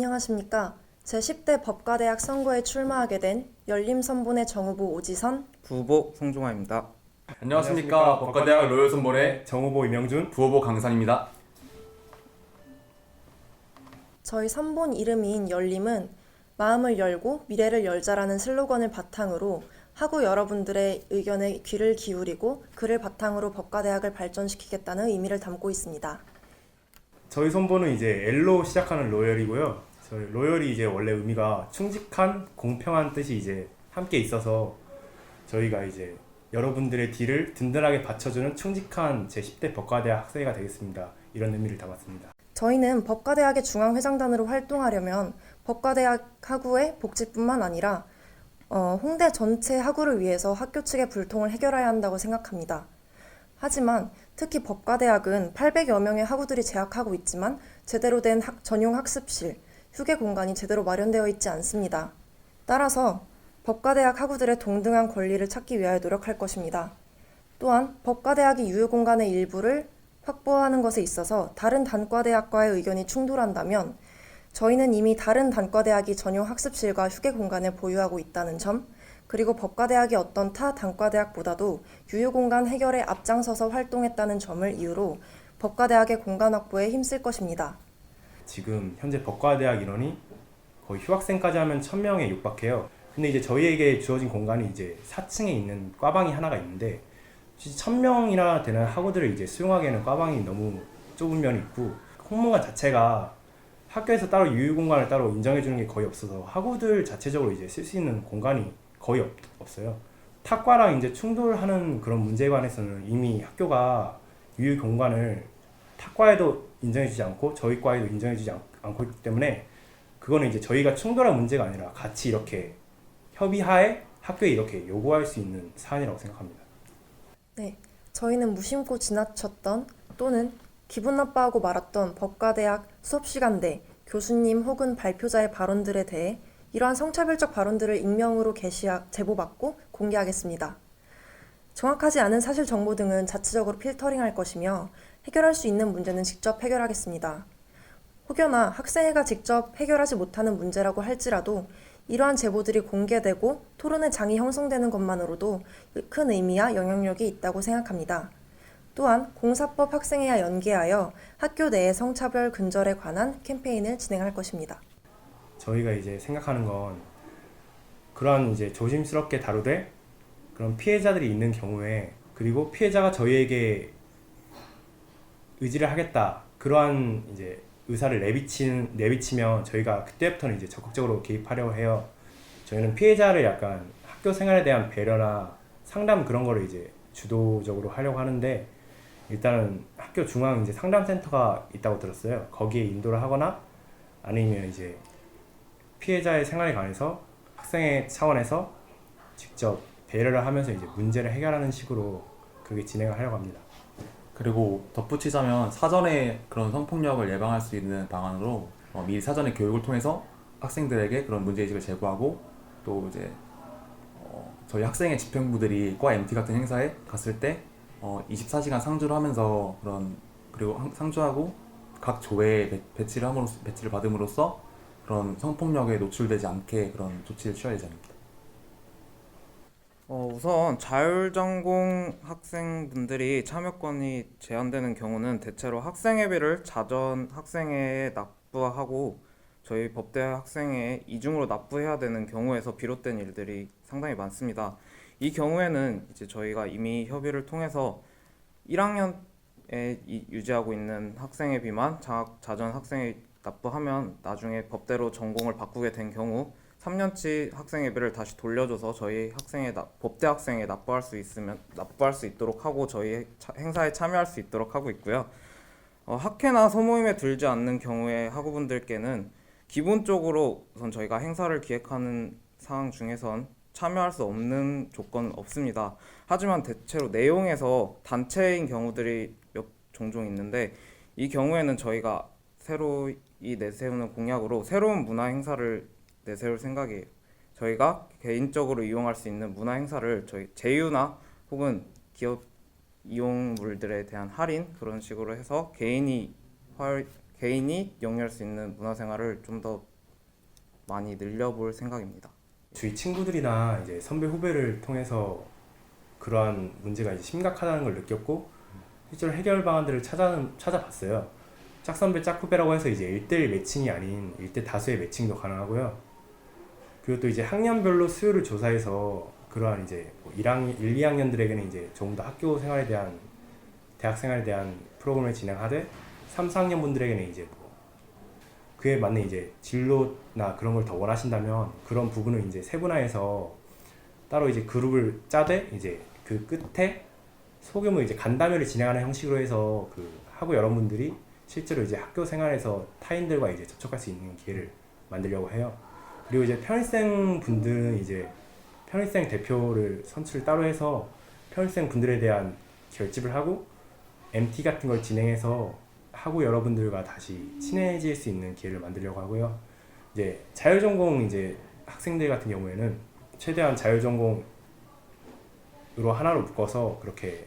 안녕하십니까. 제10대 법과대학 선거에 출마하게 된 열림선본의 정후보 오지선, 부후보 송종아입니다. 안녕하십니까 법과대학 로열 선본의 정후보 이명준 부호보 강산입니다. 저희 선본 이름인 열림은 마음을 열고 미래를 열자라는 슬로건을 바탕으로 하고 여러분들의 의견에 귀를 기울이고 그를 바탕으로 법과대학을 발전시키겠다는 의미를 담고 있습니다. 저희 선보는 이제 L로 시작하는 로열이고요. 저희 로열이 이제 원래 의미가 충직한 공평한 뜻이 이제 함께 있어서 저희가 이제 여러분들의 뒤를 든든하게 받쳐주는 충직한 제10대 법과대학 학생회가 되겠습니다. 이런 의미를 담았습니다. 저희는 법과대학의 중앙회장단으로 활동하려면 법과대학 학우의 복지뿐만 아니라 어, 홍대 전체 학우를 위해서 학교 측의 불통을 해결해야 한다고 생각합니다. 하지만 특히 법과대학은 800여 명의 학우들이 재학하고 있지만 제대로 된 학- 전용 학습실, 휴게 공간이 제대로 마련되어 있지 않습니다. 따라서 법과대학 학우들의 동등한 권리를 찾기 위하여 노력할 것입니다. 또한 법과대학이 유휴공간의 일부를 확보하는 것에 있어서 다른 단과대학과의 의견이 충돌한다면 저희는 이미 다른 단과대학이 전용 학습실과 휴게 공간을 보유하고 있다는 점, 그리고 법과대학이 어떤 타 단과대학보다도 유휴공간 해결에 앞장서서 활동했다는 점을 이유로 법과대학의 공간 확보에 힘쓸 것입니다. 지금 현재 법과대학 인원이 거의 휴학생까지 하면 1000명에 육박해요. 근데 이제 저희에게 주어진 공간이 이제 4층에 있는 과방이 하나가 있는데 1000명이나 되는 학우들을 이제 수용하기에는 과방이 너무 좁은 면이 있고 홍문관 자체가 학교에서 따로 유휴 공간을 따로 인정해 주는 게 거의 없어서 학우들 자체적으로 이제 쓸 수 있는 공간이 거의 없, 없어요. 탁과랑 이제 충돌하는 그런 문제에 관해서는 이미 학교가 유휴 공간을 탁과에도 인정해주지 않고 저희 과에도 인정해주지 않, 않고 있기 때문에 그거는 이제 저희가 충돌한 문제가 아니라 같이 이렇게 협의하에 학교에 이렇게 요구할 수 있는 사안이라고 생각합니다. 네, 저희는 무심코 지나쳤던 또는 기분 나빠하고 말았던 법과대학 수업 시간대 교수님 혹은 발표자의 발언들에 대해 이러한 성차별적 발언들을 익명으로 게시하, 제보받고 공개하겠습니다. 정확하지 않은 사실 정보 등은 자체적으로 필터링할 것이며 해결할 수 있는 문제는 직접 해결하겠습니다. 혹여나 학생회가 직접 해결하지 못하는 문제라고 할지라도 이러한 제보들이 공개되고 토론의 장이 형성되는 것만으로도 큰 의미와 영향력이 있다고 생각합니다. 또한 공사법 학생회와 연계하여 학교 내의 성차별 근절에 관한 캠페인을 진행할 것입니다. 저희가 이제 생각하는 건 그런 이제 조심스럽게 다루되 그런 피해자들이 있는 경우에 그리고 피해자가 저희에게 의지를 하겠다 그러한 이제 의사를 내비친 내비치면 저희가 그때부터는 이제 적극적으로 개입하려고 해요. 저희는 피해자를 약간 학교 생활에 대한 배려나 상담 그런 거를 이제 주도적으로 하려고 하는데 일단은 학교 중앙 이제 상담센터가 있다고 들었어요. 거기에 인도를 하거나 아니면 이제 피해자의 생활에 관해서 학생의 차원에서 직접 배려를 하면서 이제 문제를 해결하는 식으로 그게 진행을 하려고 합니다. 그리고 덧붙이자면 사전에 그런 성폭력을 예방할 수 있는 방안으로 어, 미리 사전에 교육을 통해서 학생들에게 그런 문제의식을 제고하고 또 이제 어, 저희 학생의 집행부들이 과 MT 같은 행사에 갔을 때 어, 24시간 상주를 하면서 그런 그리고 항- 상주하고 각 조에 배, 배치를 함으로써 배치를 받음으로써 그런 성폭력에 노출되지 않게 그런 조치를 취할 예정입니다. 어, 우선 자율전공 학생분들이 참여권이 제한되는 경우는 대체로 학생회비를 자전 학생회에 납부하고 저희 법대 학생회에 이중으로 납부해야 되는 경우에서 비롯된 일들이 상당히 많습니다. 이 경우에는 이제 저희가 이미 협의를 통해서 1학년에 유지하고 있는 학생회비만 장학 자전 학생회 납부하면 나중에 법대로 전공을 바꾸게 된 경우 3년치 학생회비를 다시 돌려줘서 저희 학생회 납- 법대 학생에 납부할 수 있으면 납부할 수 있도록 하고 저희 차- 행사에 참여할 수 있도록 하고 있고요. 어, 학회나 소모임에 들지 않는 경우에 학우분들께는 기본적으로 우선 저희가 행사를 기획하는 상황 중에선 참여할 수 없는 조건은 없습니다. 하지만 대체로 내용에서 단체인 경우들이 몇 종종 있는데 이 경우에는 저희가 새로 이 내세우는 공약으로 새로운 문화 행사를 내세울 생각이에요. 저희가 개인적으로 이용할 수 있는 문화 행사를 저희 제휴나 혹은 기업 이용물들에 대한 할인 그런 식으로 해서 개인이 활 개인이 영위할 수 있는 문화 생활을 좀 더 많이 늘려볼 생각입니다. 주위 친구들이나 이제 선배 후배를 통해서 그러한 문제가 이제 심각하다는 걸 느꼈고 실제로 해결 방안들을 찾아 찾아봤어요. 짝선배 짝후배라고 해서 이제 1대1 매칭이 아닌 1대 다수의 매칭도 가능하고요. 그리고 또 이제 학년별로 수요를 조사해서 그러한 이제 뭐 1학년, 1, 2학년들에게는 이제 조금 더 학교 생활에 대한 대학 생활에 대한 프로그램을 진행하되 3, 4학년 분들에게는 이제 뭐 그에 맞는 이제 진로나 그런 걸 더 원하신다면 그런 부분을 이제 세분화해서 따로 이제 그룹을 짜되 이제 그 끝에 소규모 이제 간담회를 진행하는 형식으로 해서 그 하고 여러분들이 실제로 이제 학교 생활에서 타인들과 이제 접촉할 수 있는 기회를 만들려고 해요. 그리고 이제 편입생 분들은 이제 편입생 대표를 선출을 따로 해서 편입생 분들에 대한 결집을 하고 MT 같은 걸 진행해서 하고 여러분들과 다시 친해질 수 있는 기회를 만들려고 하고요. 이제 자율전공 이제 학생들 같은 경우에는 최대한 자율전공으로 하나로 묶어서 그렇게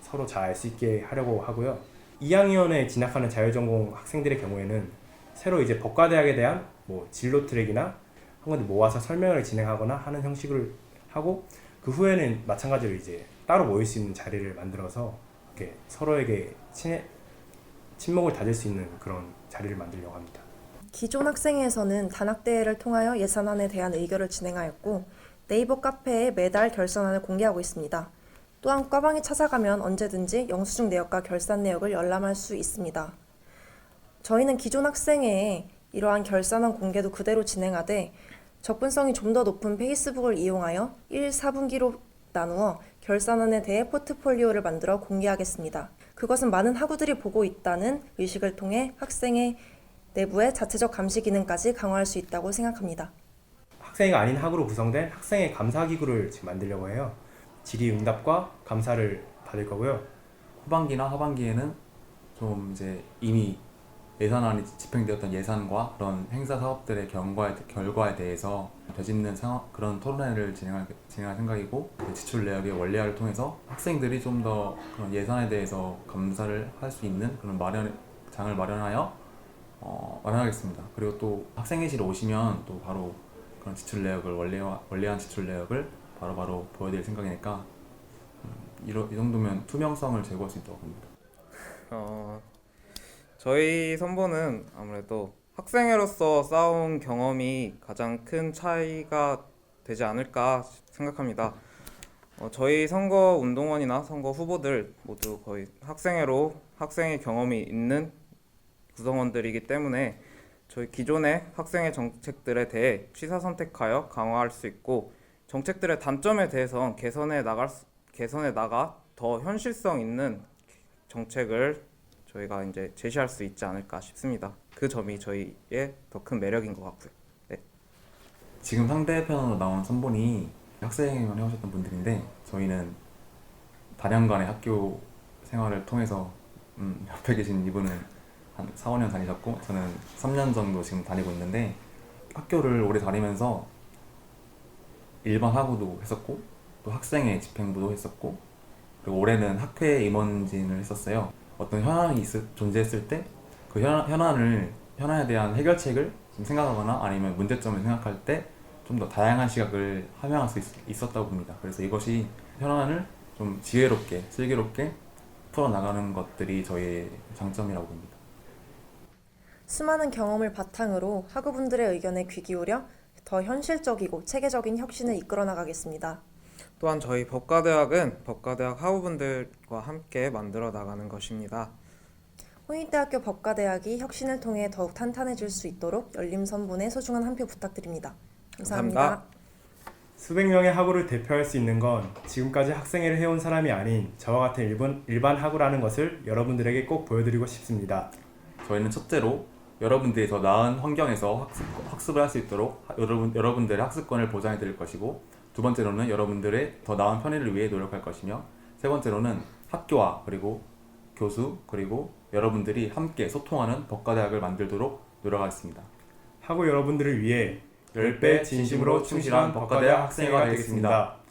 서로 잘 알 수 있게 하려고 하고요. 2학년에 진학하는 자율전공 학생들의 경우에는 새로 이제 법과대학에 대한 뭐 진로 트랙이나 한 군데 모아서 설명을 진행하거나 하는 형식을 하고 그 후에는 마찬가지로 이제 따로 모일 수 있는 자리를 만들어서 이렇게 서로에게 친해 친목을 다질 수 있는 그런 자리를 만들려고 합니다. 기존 학생회에서는 단학대회를 통하여 예산안에 대한 의결을 진행하였고 네이버 카페에 매달 결산안을 공개하고 있습니다. 또한 과방에 찾아가면 언제든지 영수증 내역과 결산 내역을 열람할 수 있습니다. 저희는 기존 학생회에 이러한 결산안 공개도 그대로 진행하되 접근성이 좀 더 높은 페이스북을 이용하여 1, 4분기로 나누어 결산안에 대해 포트폴리오를 만들어 공개하겠습니다. 그것은 많은 학우들이 보고 있다는 의식을 통해 학생의 내부의 자체적 감시 기능까지 강화할 수 있다고 생각합니다. 학생회가 아닌 학으로 구성된 학생회 감사 기구를 지금 만들려고 해요. 질의응답과 감사를 받을 거고요. 후반기나 하반기에는 좀 이제 이미 예산안이 집행되었던 예산과 그런 행사 사업들의 경과에, 결과에 대해서 되짚는 상황, 그런 토론회를 진행할, 진행할 생각이고 그 지출 내역의 원례화를 통해서 학생들이 좀 더 그런 예산에 대해서 감사를 할 수 있는 그런 마련 장을 마련하여 어, 마련하겠습니다. 그리고 또 학생회실에 오시면 또 바로 그런 지출 내역을 원래화, 원래한 지출 내역을 바로 바로 보여드릴 생각이니까 음, 이러, 이 정도면 투명성을 제고할 수 있다고 봅니다. 어, 저희 선보는 아무래도 학생회로서 쌓아온 경험이 가장 큰 차이가 되지 않을까 생각합니다. 어, 저희 선거 운동원이나 선거 후보들 모두 거의 학생회로 학생의 경험이 있는 구성원들이기 때문에 저희 기존의 학생회 정책들에 대해 취사 선택하여 강화할 수 있고 정책들의 단점에 대해서 개선해 나갈 수- 개선해 나가 더 현실성 있는 정책을 저희가 이제 제시할 수 있지 않을까 싶습니다. 그 점이 저희의 더 큰 매력인 것 같고요. 지금 상대편으로 나온 선본이 학생회만 해오셨던 분들인데 저희는 다량간의 학교 생활을 통해서 음, 옆에 계신 이분은 한 4, 5년 다니셨고 저는 3년 정도 지금 다니고 있는데 학교를 오래 다니면서 일반 학우도 했었고 또 학생회 집행부도 했었고 그리고 올해는 학회 임원진을 했었어요. 어떤 현안이 있, 존재했을 때 그 현안을 현안에 대한 해결책을 좀 생각하거나 아니면 문제점을 생각할 때 좀 더 다양한 시각을 함양할 수 있, 었다고 봅니다. 그래서 이것이 현안을 좀 지혜롭게, 슬기롭게 풀어나가는 것들이 저희의 장점이라고 봅니다. 수많은 경험을 바탕으로 학우분들의 의견에 귀 기울여 더 현실적이고 체계적인 혁신을 이끌어 나가겠습니다. 또한 저희 법과대학은 법과대학 학우분들과 함께 만들어 나가는 것입니다. 홍익대학교 법과대학이 혁신을 통해 더욱 탄탄해질 수 있도록 열림선본의 소중한 한 표 부탁드립니다. 감사합니다. 감사합니다. 수백 명의 학우를 대표할 수 있는 건 지금까지 학생회를 해온 사람이 아닌 저와 같은 일본, 일반 학우라는 것을 여러분들에게 꼭 보여드리고 싶습니다. 저희는 첫째로 여러분들이 더 나은 환경에서 학습, 학습을 할 수 있도록 하- 여러분, 여러분들의 학습권을 보장해 드릴 것이고 두 번째로는 여러분들의 더 나은 편의를 위해 노력할 것이며 세 번째로는 학교와 그리고 교수 그리고 여러분들이 함께 소통하는 법과대학을 만들도록 노력하겠습니다. 학우 여러분들을 위해 10배 진심으로 충실한 법과대학 학생회가 되겠습니다.